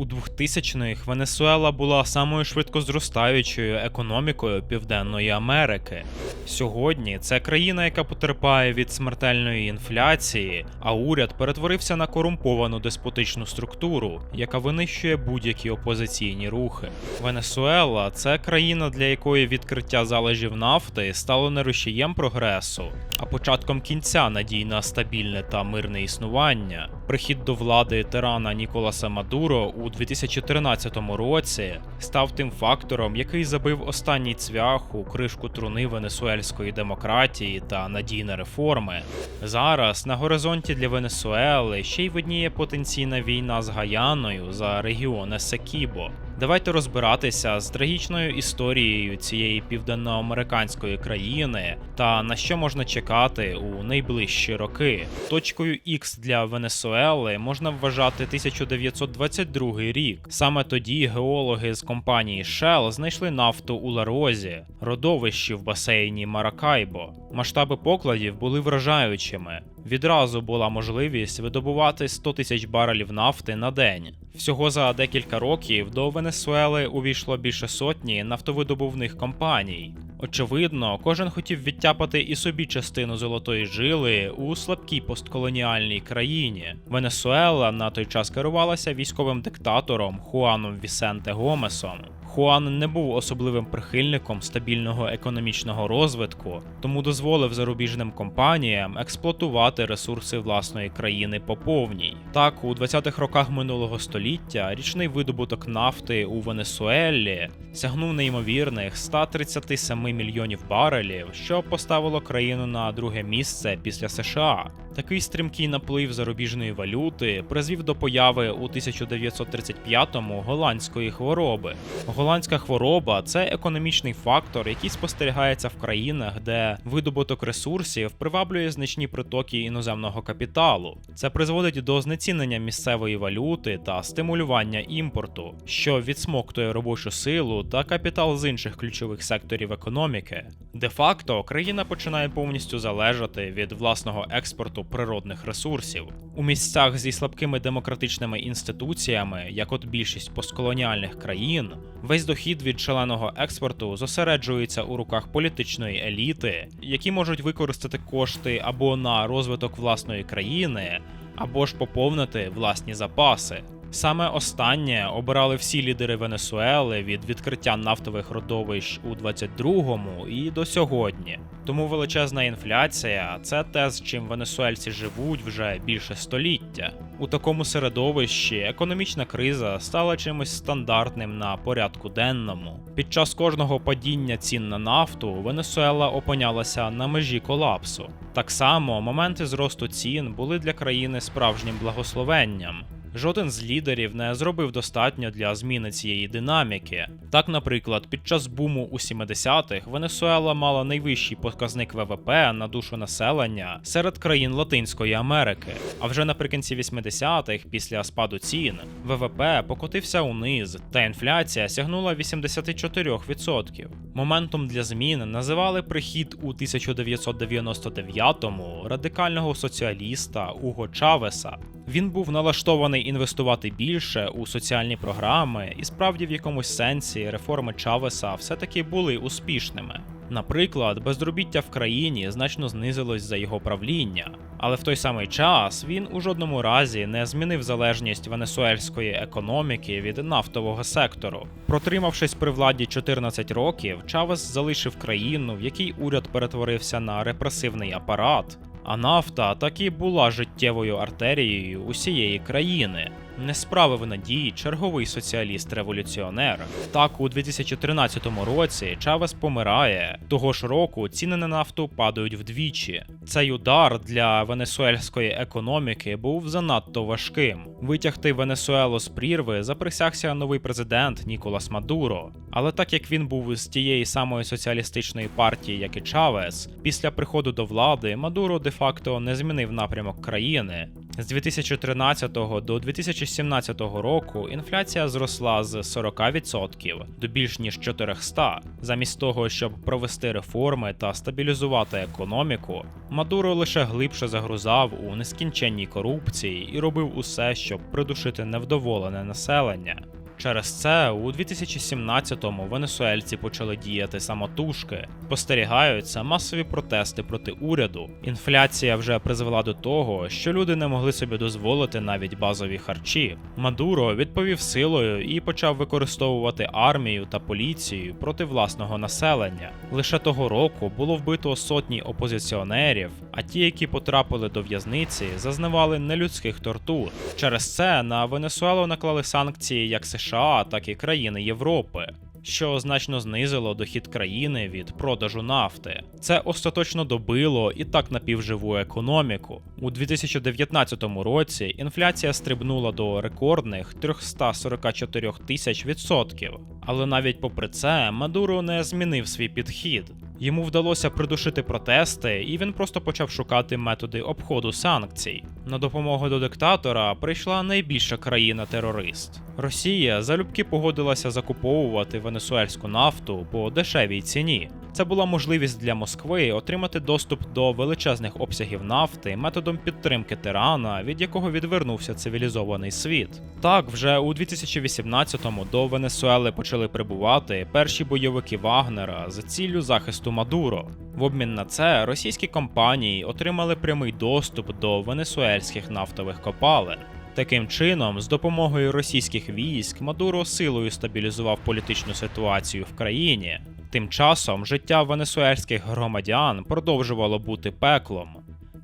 У 2000-х Венесуела була самою швидко зростаючою економікою Південної Америки. Сьогодні це країна, яка потерпає від смертельної інфляції, а уряд перетворився на корумповану деспотичну структуру, яка винищує будь-які опозиційні рухи. Венесуела це країна, для якої відкриття залежів нафти стало не рушієм прогресу, а початком кінця надій на стабільне та мирне існування. Прихід до влади тирана Ніколаса Мадуро у 2013 році став тим фактором, який забив останній цвях у кришку труни венесуельської демократії та надій на реформи. Зараз на горизонті для Венесуели ще й видніє потенційна війна з Гаяною за регіон Есекібо. Давайте розбиратися з трагічною історією цієї південноамериканської країни та на що можна чекати у найближчі роки. Точкою X для Венесуели можна вважати 1922 рік. Саме тоді геологи з компанії Shell знайшли нафту у Ларозі, родовищі в басейні Маракайбо. Масштаби покладів були вражаючими. Відразу була можливість видобувати 100 тисяч барелів нафти на день. Всього за декілька років до Венесуели увійшло більше сотні нафтовидобувних компаній. Очевидно, кожен хотів відтяпати і собі частину золотої жили у слабкій постколоніальній країні. Венесуела на той час керувалася військовим диктатором Хуаном Вісенте Гомесом. Хуан не був особливим прихильником стабільного економічного розвитку, тому дозволив зарубіжним компаніям експлуатувати ресурси власної країни по повній. Так, у 20-х роках минулого століття річний видобуток нафти у Венесуелі сягнув неймовірних 137 мільйонів барелів, що поставило країну на друге місце після США. Такий стрімкий наплив зарубіжної валюти призвів до появи у 1935-му голландської хвороби. Голландська хвороба це економічний фактор, який спостерігається в країнах, де видобуток ресурсів приваблює значні притоки іноземного капіталу. Це призводить до знецінення місцевої валюти та стимулювання імпорту, що відсмоктує робочу силу та капітал з інших ключових секторів економіки. Де-факто країна починає повністю залежати від власного експорту природних ресурсів. У місцях зі слабкими демократичними інституціями, як от більшість постколоніальних країн, весь дохід від шаленого експорту зосереджується у руках політичної еліти, які можуть використати кошти або на розвиток власної країни, або ж поповнити власні запаси. Саме останнє обирали всі лідери Венесуели від відкриття нафтових родовищ у 22-му і до сьогодні. Тому величезна інфляція це те, з чим венесуельці живуть вже більше століття. У такому середовищі економічна криза стала чимось стандартним на порядку денному. Під час кожного падіння цін на нафту Венесуела опинялася на межі колапсу. Так само моменти зросту цін були для країни справжнім благословенням. Жоден з лідерів не зробив достатньо для зміни цієї динаміки. Так, наприклад, під час буму у 70-х Венесуела мала найвищий показник ВВП на душу населення серед країн Латинської Америки. А вже наприкінці 80-х, після спаду цін, ВВП покотився униз, та інфляція сягнула 84%. Моментом для змін називали прихід у 1999-му радикального соціаліста Уго Чавеса. Він був налаштований інвестувати більше у соціальні програми, і справді в якомусь сенсі реформи Чавеса все-таки були успішними. Наприклад, безробіття в країні значно знизилось за його правління, але в той самий час він у жодному разі не змінив залежність венесуельської економіки від нафтового сектору. Протримавшись при владі 14 років, Чавес залишив країну, в якій уряд перетворився на репресивний апарат, а нафта таки була життєвою артерією усієї країни. Не справив надії черговий соціаліст-революціонер. Так, у 2013 році Чавес помирає. Того ж року ціни на нафту падають вдвічі. Цей удар для венесуельської економіки був занадто важким. Витягти Венесуелу з прірви заприсягся новий президент Ніколас Мадуро. Але так як він був з тієї самої соціалістичної партії, як і Чавес, після приходу до влади Мадуро де-факто не змінив напрямок країни. З 2013 до 2017 року інфляція зросла з 40% до більш ніж 400. Замість того, щоб провести реформи та стабілізувати економіку, Мадуро лише глибше загрузав у нескінченній корупції і робив усе, щоб придушити невдоволене населення. Через це у 2017-му венесуельці почали діяти самотужки, спостерігаються масові протести проти уряду. Інфляція вже призвела до того, що люди не могли собі дозволити навіть базові харчі. Мадуро відповів силою і почав використовувати армію та поліцію проти власного населення. Лише того року було вбито сотні опозиціонерів, а ті, які потрапили до в'язниці, зазнавали нелюдських тортур. Через це на Венесуелу наклали санкції як США, так і країни Європи. Що значно знизило дохід країни від продажу нафти. Це остаточно добило і так напівживу економіку. У 2019 році інфляція стрибнула до рекордних 344 тисяч відсотків. Але навіть попри це, Мадуро не змінив свій підхід. Йому вдалося придушити протести, і він просто почав шукати методи обходу санкцій. На допомогу до диктатора прийшла найбільша країна-терорист. Росія залюбки погодилася закуповувати венесуельську нафту по дешевій ціні. Це була можливість для Москви отримати доступ до величезних обсягів нафти методом підтримки тирана, від якого відвернувся цивілізований світ. Так, вже у 2018-му до Венесуели почали прибувати перші бойовики Вагнера за ціллю захисту Мадуро. В обмін на це російські компанії отримали прямий доступ до венесуельських нафтових копалин. Таким чином, з допомогою російських військ Мадуро силою стабілізував політичну ситуацію в країні. Тим часом життя венесуельських громадян продовжувало бути пеклом.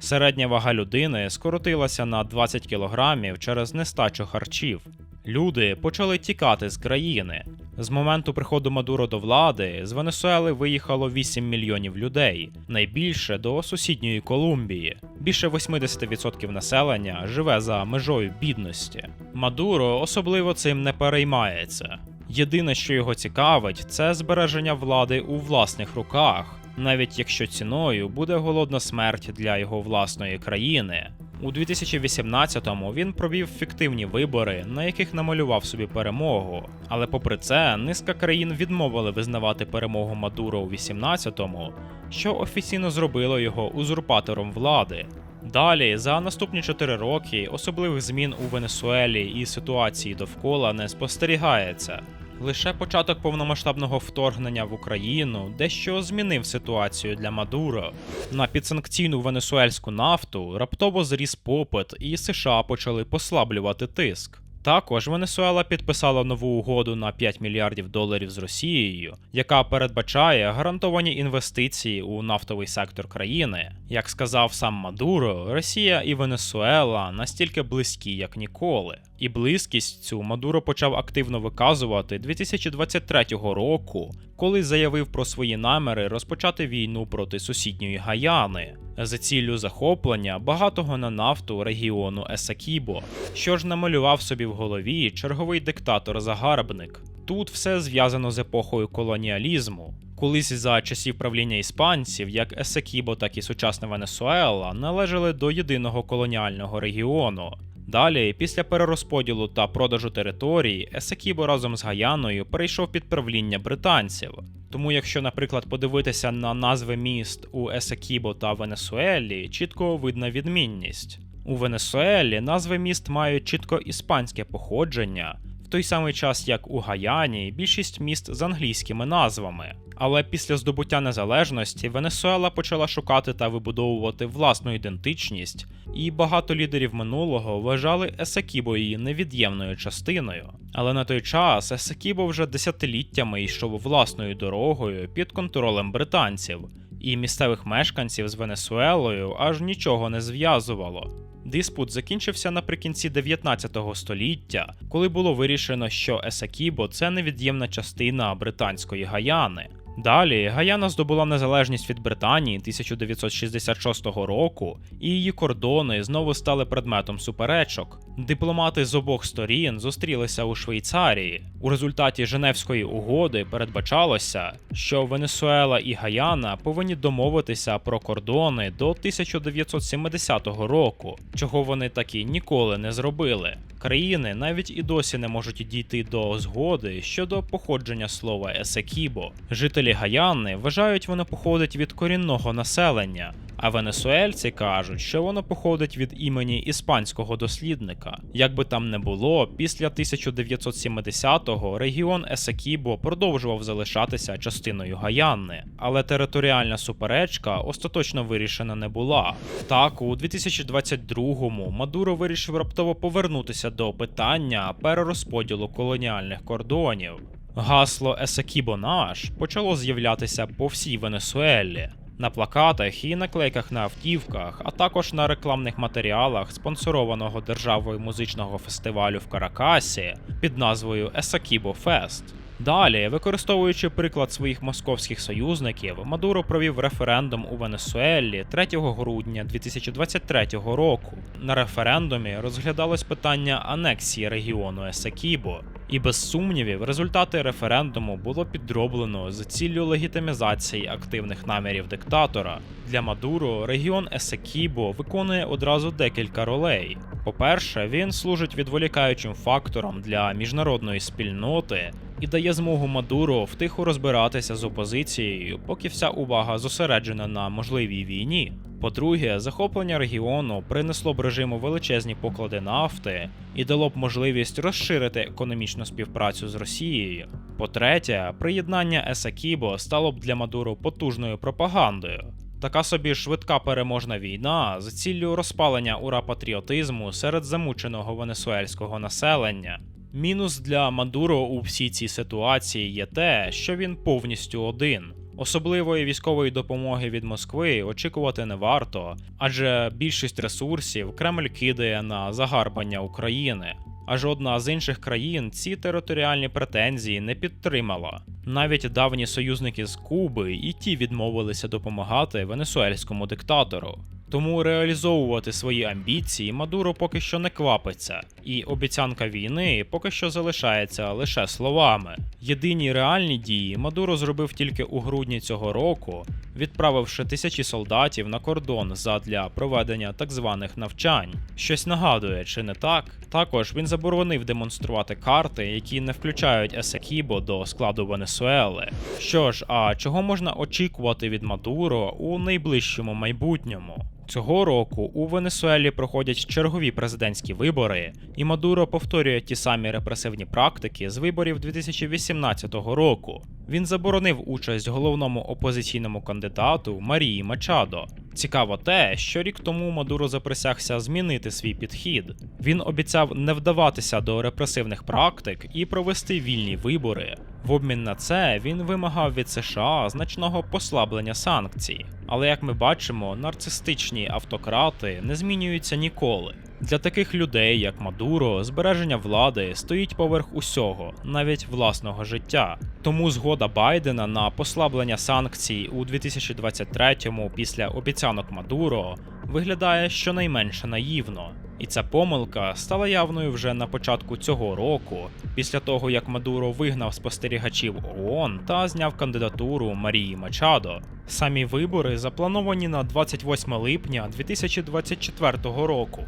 Середня вага людини скоротилася на 20 кілограмів через нестачу харчів. Люди почали тікати з країни. З моменту приходу Мадуро до влади з Венесуели виїхало 8 мільйонів людей, найбільше до сусідньої Колумбії. Більше 80% населення живе за межою бідності. Мадуро особливо цим не переймається. Єдине, що його цікавить, це збереження влади у власних руках, навіть якщо ціною буде голодна смерть для його власної країни. У 2018-му він провів фіктивні вибори, на яких намалював собі перемогу. Але попри це, низка країн відмовили визнавати перемогу Мадуро у 18-му, що офіційно зробило його узурпатором влади. Далі, за наступні 4 роки, особливих змін у Венесуелі і ситуації довкола не спостерігається. Лише початок повномасштабного вторгнення в Україну дещо змінив ситуацію для Мадуро. На підсанкційну венесуельську нафту раптово зріс попит, і США почали послаблювати тиск. Також Венесуела підписала нову угоду на 5 мільярдів доларів з Росією, яка передбачає гарантовані інвестиції у нафтовий сектор країни. Як сказав сам Мадуро, Росія і Венесуела настільки близькі, як ніколи. І близькість цю Мадуро почав активно виказувати 2023 року, коли заявив про свої наміри розпочати війну проти сусідньої Гаяни за ціллю захоплення багатого на нафту регіону Есакібо, що ж намалював собі в голові черговий диктатор-загарбник. Тут все зв'язано з епохою колоніалізму. Колись за часів правління іспанців, як Есекібо, так і сучасна Венесуела належали до єдиного колоніального регіону. Далі, після перерозподілу та продажу територій, Есекібо разом з Гаяною перейшов під правління британців. Тому, якщо, наприклад, подивитися на назви міст у Есекібо та Венесуелі, чітко видна відмінність. У Венесуелі назви міст мають чітко іспанське походження, в той самий час як у Гаяні більшість міст з англійськими назвами. Але після здобуття незалежності Венесуела почала шукати та вибудовувати власну ідентичність, і багато лідерів минулого вважали Есекібо її невід'ємною частиною. Але на той час Есекібо вже десятиліттями йшов власною дорогою під контролем британців, і місцевих мешканців з Венесуелою аж нічого не зв'язувало. Диспут закінчився наприкінці 19 століття, коли було вирішено, що Есакібо це невід'ємна частина британської Гаяни. Далі Гаяна здобула незалежність від Британії 1966 року, і її кордони знову стали предметом суперечок. Дипломати з обох сторін зустрілися у Швейцарії. У результаті Женевської угоди передбачалося, що Венесуела і Гаяна повинні домовитися про кордони до 1970 року, чого вони таки ніколи не зробили. Країни навіть і досі не можуть дійти до згоди щодо походження слова Есекібо. Жителі Гаяни вважають, воно походить від корінного населення. А венесуельці кажуть, що воно походить від імені іспанського дослідника. Як би там не було, після 1970-го регіон Есекібо продовжував залишатися частиною Гаяни, але територіальна суперечка остаточно вирішена не була. Так, у 2022-му Мадуро вирішив раптово повернутися до питання перерозподілу колоніальних кордонів. Гасло Есекібо наш почало з'являтися по всій Венесуелі на плакатах і наклейках на автівках, а також на рекламних матеріалах спонсорованого державою музичного фестивалю в Каракасі під назвою Есакібо Fest. Далі, використовуючи приклад своїх московських союзників, Мадуро провів референдум у Венесуелі 3 грудня 2023 року. На референдумі розглядалось питання анексії регіону Есекібо, і без сумнівів результати референдуму було підроблено з ціллю легітимізації активних намірів диктатора. Для Мадуро регіон Есекібо виконує одразу декілька ролей. По-перше, він служить відволікаючим фактором для міжнародної спільноти і дає змогу Мадуро втихо розбиратися з опозицією, поки вся увага зосереджена на можливій війні. По-друге, захоплення регіону принесло б режиму величезні поклади нафти і дало б можливість розширити економічну співпрацю з Росією. По-третє, приєднання Есакібо стало б для Мадуро потужною пропагандою. Така собі швидка переможна війна з ціллю розпалення ура патріотизму серед замученого венесуельського населення. Мінус для Мадуро у всій цій ситуації є те, що він повністю один. Особливої військової допомоги від Москви очікувати не варто, адже більшість ресурсів Кремль кидає на загарбання України. А жодна з інших країн ці територіальні претензії не підтримала. Навіть давні союзники з Куби і ті відмовилися допомагати венесуельському диктатору. Тому реалізовувати свої амбіції Мадуро поки що не квапиться, і обіцянка війни поки що залишається лише словами. Єдині реальні дії Мадуро зробив тільки у грудні цього року, відправивши тисячі солдатів на кордон задля проведення так званих навчань. Щось нагадує, чи не так? Також він заборонив демонструвати карти, які не включають Есекібо до складу Венесуели. Що ж, а чого можна очікувати від Мадуро у найближчому майбутньому? Цього року у Венесуелі проходять чергові президентські вибори, і Мадуро повторює ті самі репресивні практики з виборів 2018 року. Він заборонив участь головному опозиційному кандидату Марії Мачадо. Цікаво те, що рік тому Мадуро заприсягся змінити свій підхід. Він обіцяв не вдаватися до репресивних практик і провести вільні вибори. В обмін на це він вимагав від США значного послаблення санкцій. Але як ми бачимо, нарцистичні автократи не змінюються ніколи. Для таких людей, як Мадуро, збереження влади стоїть поверх усього, навіть власного життя. Тому згода Байдена на послаблення санкцій у 2023-му після обіцянок Мадуро виглядає щонайменше наївно. І ця помилка стала явною вже на початку цього року, після того як Мадуро вигнав спостерігачів ООН та зняв кандидатуру Марії Мачадо. Самі вибори заплановані на 28 липня 2024 року.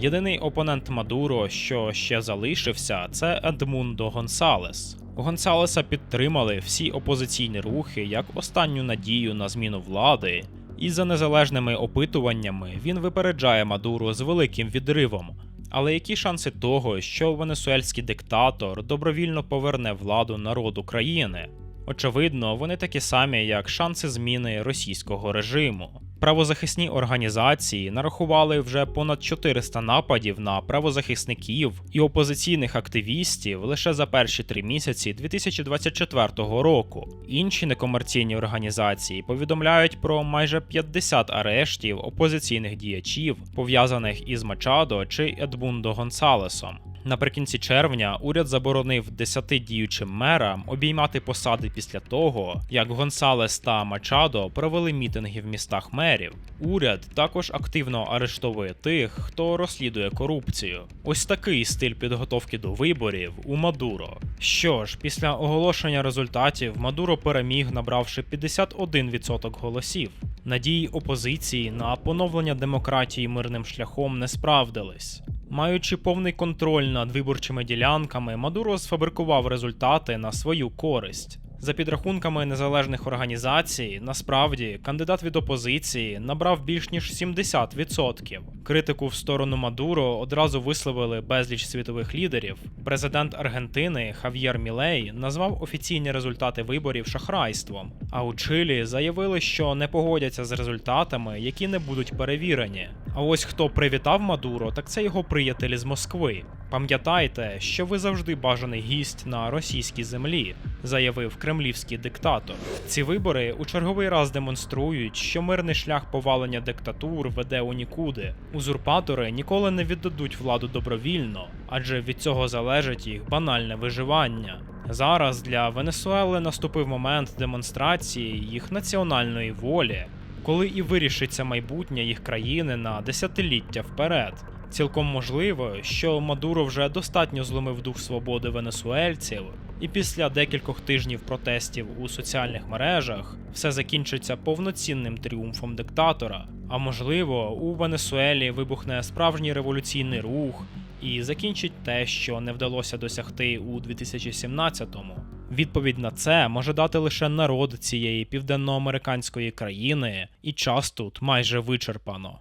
Єдиний опонент Мадуро, що ще залишився, це Едмундо Гонсалес. Гонсалеса підтримали всі опозиційні рухи як останню надію на зміну влади, і за незалежними опитуваннями він випереджає Мадуро з великим відривом. Але які шанси того, що венесуельський диктатор добровільно поверне владу народу країни? Очевидно, вони такі самі, як шанси зміни російського режиму. Правозахисні організації нарахували вже понад 400 нападів на правозахисників і опозиційних активістів лише за перші три місяці 2024 року. Інші некомерційні організації повідомляють про майже 50 арештів опозиційних діячів, пов'язаних із Мачадо чи Едбундо Гонсалесом. Наприкінці червня уряд заборонив 10 діючим мерам обіймати посади після того, як Гонсалес та Мачадо провели мітинги в містах мерів. Уряд також активно арештовує тих, хто розслідує корупцію. Ось такий стиль підготовки до виборів у Мадуро. Що ж, після оголошення результатів Мадуро переміг, набравши 51% голосів. Надії опозиції на поновлення демократії мирним шляхом не справдились. Маючи повний контроль над виборчими ділянками, Мадуро сфабрикував результати на свою користь. За підрахунками незалежних організацій, насправді кандидат від опозиції набрав більш ніж 70%. Критику в сторону Мадуро одразу висловили безліч світових лідерів. Президент Аргентини Хав'єр Мілей назвав офіційні результати виборів шахрайством. А у Чилі заявили, що не погодяться з результатами, які не будуть перевірені. А ось хто привітав Мадуро, так це його приятелі з Москви. Пам'ятайте, що ви завжди бажаний гість на російській землі, заявив кремлівський диктатор. Ці вибори у черговий раз демонструють, що мирний шлях повалення диктатур веде у нікуди. Узурпатори ніколи не віддадуть владу добровільно, адже від цього залежить їх банальне виживання. Зараз для Венесуели наступив момент демонстрації їх національної волі, коли і вирішиться майбутнє їх країни на десятиліття вперед. Цілком можливо, що Мадуро вже достатньо зломив дух свободи венесуельців, і після декількох тижнів протестів у соціальних мережах все закінчиться повноцінним тріумфом диктатора. А можливо, у Венесуелі вибухне справжній революційний рух і закінчить те, що не вдалося досягти у 2017-му. Відповідь на це може дати лише народ цієї південноамериканської країни, і час тут майже вичерпано.